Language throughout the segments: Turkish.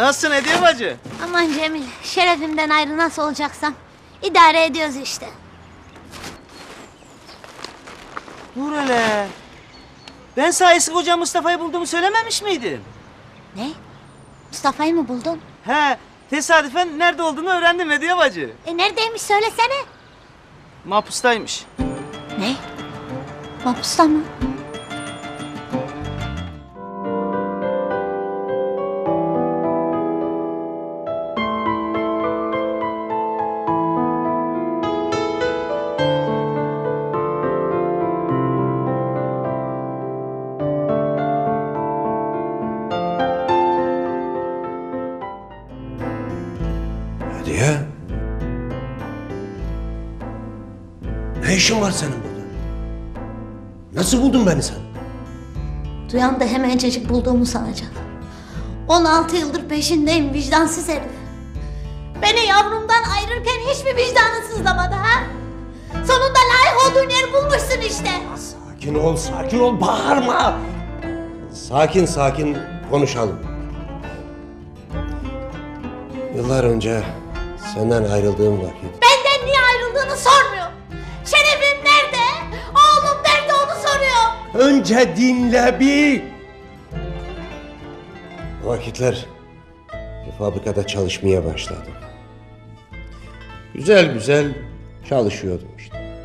Nasılsın Hediye bacı? Aman Cemil, şerefimden ayrı nasıl olacaksam idare ediyoruz işte. Dur hele. Ben sayısı koca Mustafa'yı bulduğumu söylememiş miydim? Ne? Mustafa'yı mı buldun? He, tesadüfen nerede olduğunu öğrendim Hediye bacı. E neredeymiş söylesene. Mahpustaymış. Ne? Mahpusta mı? Ne işin var senin burada? Nasıl buldun beni sen? Duyan da hemencecik bulduğumu sanacak. 16 yıldır peşindeyim vicdansız herif. Beni yavrumdan ayırırken hiçbir vicdanı sızlamadı ha? Sonunda layık olduğun yeri bulmuşsun işte. Sakin ol, sakin ol, bağırma. Sakin sakin konuşalım. Yıllar önce senden ayrıldığım vakit Önce dinle bir. Vakitler bir fabrikada çalışmaya başladım. Güzel güzel çalışıyordum işte.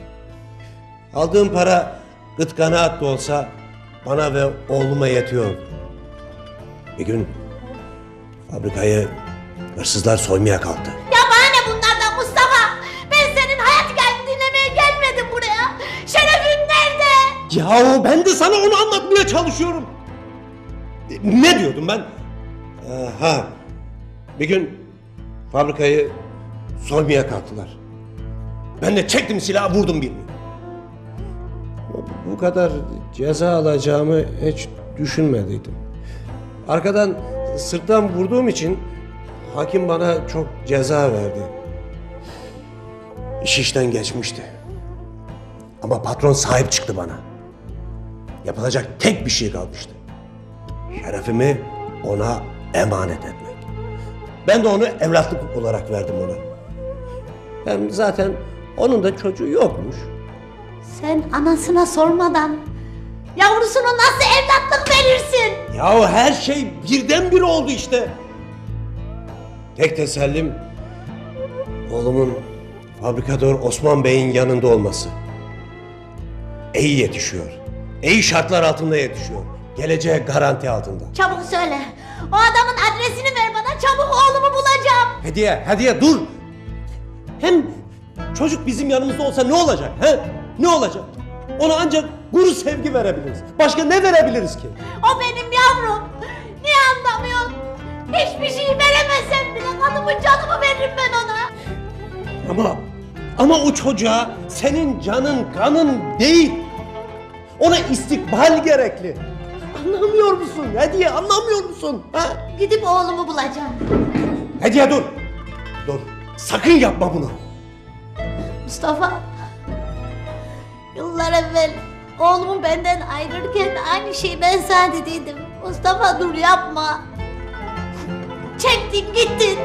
Aldığım para gıt kanaat da olsa bana ve oğluma yetiyordu. Bir gün fabrikayı hırsızlar soymaya kalktı. Yahu ben de sana onu anlatmaya çalışıyorum. Ne diyordum ben? Ha, bir gün fabrikayı soymaya kalktılar. Ben de çektim silahı vurdum birini. Bu kadar ceza alacağımı hiç düşünmediydim. Arkadan sırttan vurduğum için hakim bana çok ceza verdi. İş işten geçmişti. Ama patron sahip çıktı bana. Yapılacak tek bir şey kalmıştı. Şerefimi ona emanet etmek. Ben de onu evlatlık olarak verdim ona. Hem zaten onun da çocuğu yokmuş. Sen anasına sormadan yavrusuna nasıl evlatlık verirsin? Yahu her şey birdenbire oldu işte. Tek tesellim oğlumun fabrikatör Osman Bey'in yanında olması. İyi yetişiyor. İyi şartlar altında yetişiyor. Geleceğe garanti altında. Çabuk söyle. O adamın adresini ver bana. Çabuk oğlumu bulacağım. Hediye, hediye dur. Hem çocuk bizim yanımızda olsa ne olacak? He? Ne olacak? Ona ancak guru sevgi verebiliriz. Başka ne verebiliriz ki? O benim yavrum. Niye anlamıyorsun? Hiçbir şey veremezsem bile kanımı canımı veririm ben ona. Ama ama o çocuğa senin canın kanın değil. Ona istikbal gerekli. Anlamıyor musun? Hediye anlamıyor musun? Ha? Gidip oğlumu bulacağım. Hediye dur. Dur. Sakın yapma bunu. Mustafa. Yıllar evvel oğlumu benden ayırırken aynı şeyi ben sana dediydim. Mustafa dur yapma. Çektin gittin.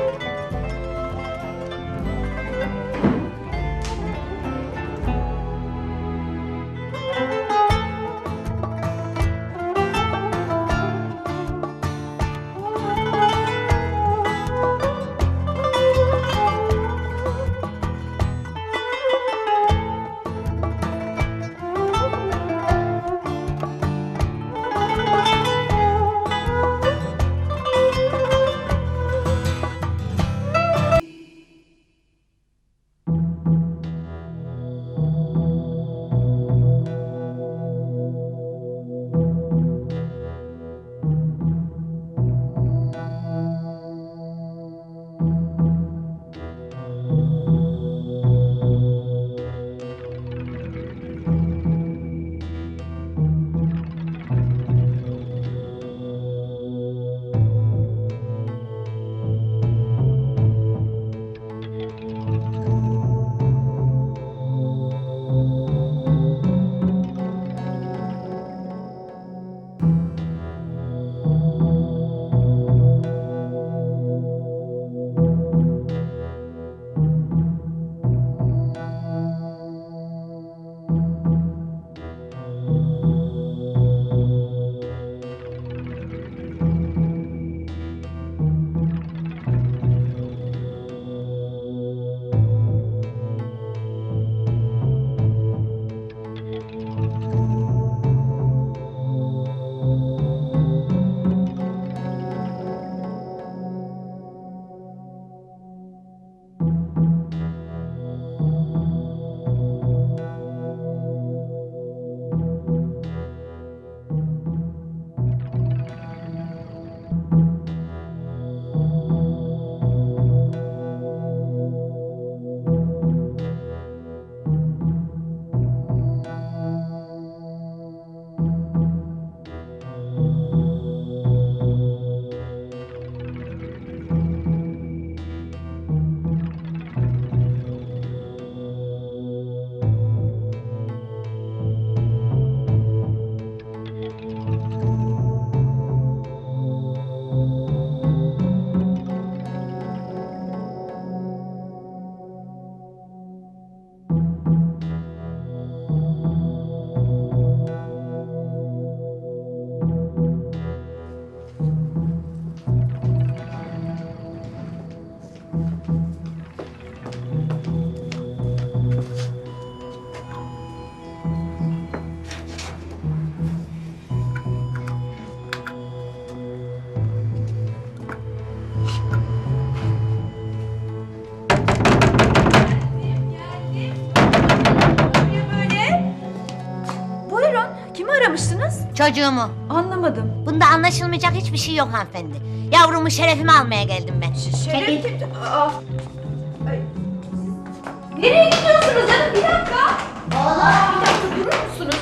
Çocuğumu. Anlamadım. Bunda anlaşılmayacak hiçbir şey yok hanımefendi. Yavrumu şerefimi almaya geldim ben. Şeref kim? Aa. Ay. Nereye gidiyorsunuz canım? Bir dakika. Allah. Bir dakika durur musunuz?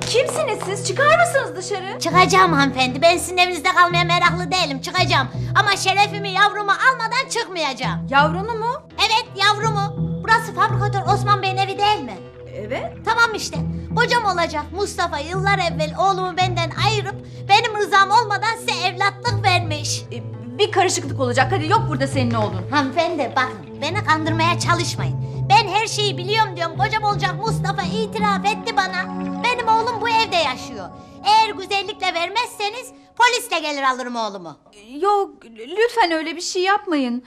Kimsiniz siz? Çıkar mısınız dışarı? Çıkacağım hanımefendi. Ben sizin evinizde kalmaya meraklı değilim. Çıkacağım. Ama şerefimi yavrumu almadan çıkmayacağım. Yavrunu mu? Evet yavrumu. Burası fabrikatör Osman Bey'in evi değil mi? Evet. Tamam işte. Kocam olacak Mustafa yıllar evvel oğlumu benden ayırıp benim rızam olmadan size evlatlık vermiş. Ee, Bir karışıklık olacak. Hadi yok burada senin oğlun. Hanımefendi bakın beni kandırmaya çalışmayın. Ben her şeyi biliyorum diyorum. Kocam olacak Mustafa itiraf etti bana. Benim oğlum bu evde yaşıyor. Eğer güzellikle vermezseniz polisle gelir alırım oğlumu. Yok lütfen öyle bir şey yapmayın.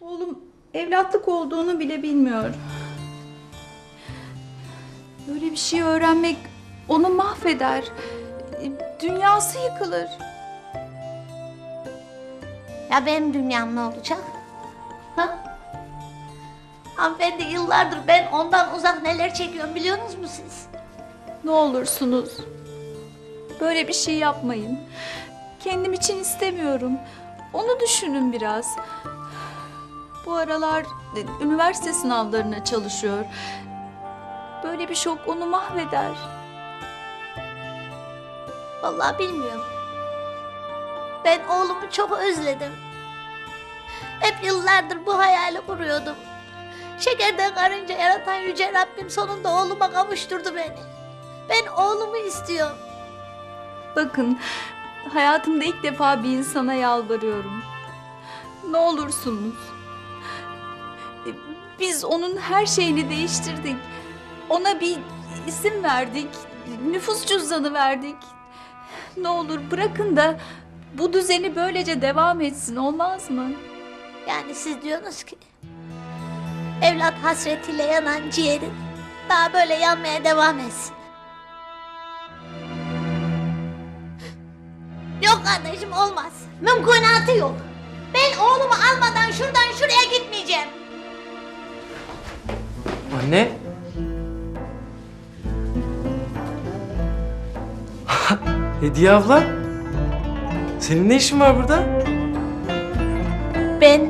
Oğlum evlatlık olduğunu bile bilmiyor. Böyle bir şey öğrenmek onu mahveder. Dünyası yıkılır. Ya benim dünyam ne olacak? Ha? Hanımefendi yıllardır ben ondan uzak neler çekiyorum biliyor musunuz siz? Ne olursunuz. Böyle bir şey yapmayın. Kendim için istemiyorum. Onu düşünün biraz. Bu aralar e, üniversite sınavlarına çalışıyor. Böyle bir şok onu mahveder. Vallahi bilmiyorum. Ben oğlumu çok özledim. Hep yıllardır bu hayali kuruyordum. Şekerden karınca yaratan yüce Rabbim sonunda oğluma kavuşturdu beni. Ben oğlumu istiyorum. Bakın, hayatımda ilk defa bir insana yalvarıyorum. Ne olursunuz. Biz onun her şeyini değiştirdik. Ona bir isim verdik. Nüfus cüzdanı verdik. Ne olur bırakın da bu düzeni böylece devam etsin olmaz mı? Yani siz diyorsunuz ki evlat hasretiyle yanan ciğerin daha böyle yanmaya devam etsin. Yok kardeşim olmaz. Mümkünatı yok. Ben oğlumu almadan şuradan şuraya gitmeyeceğim. Anne. Hediye abla. Senin ne işin var burada? Ben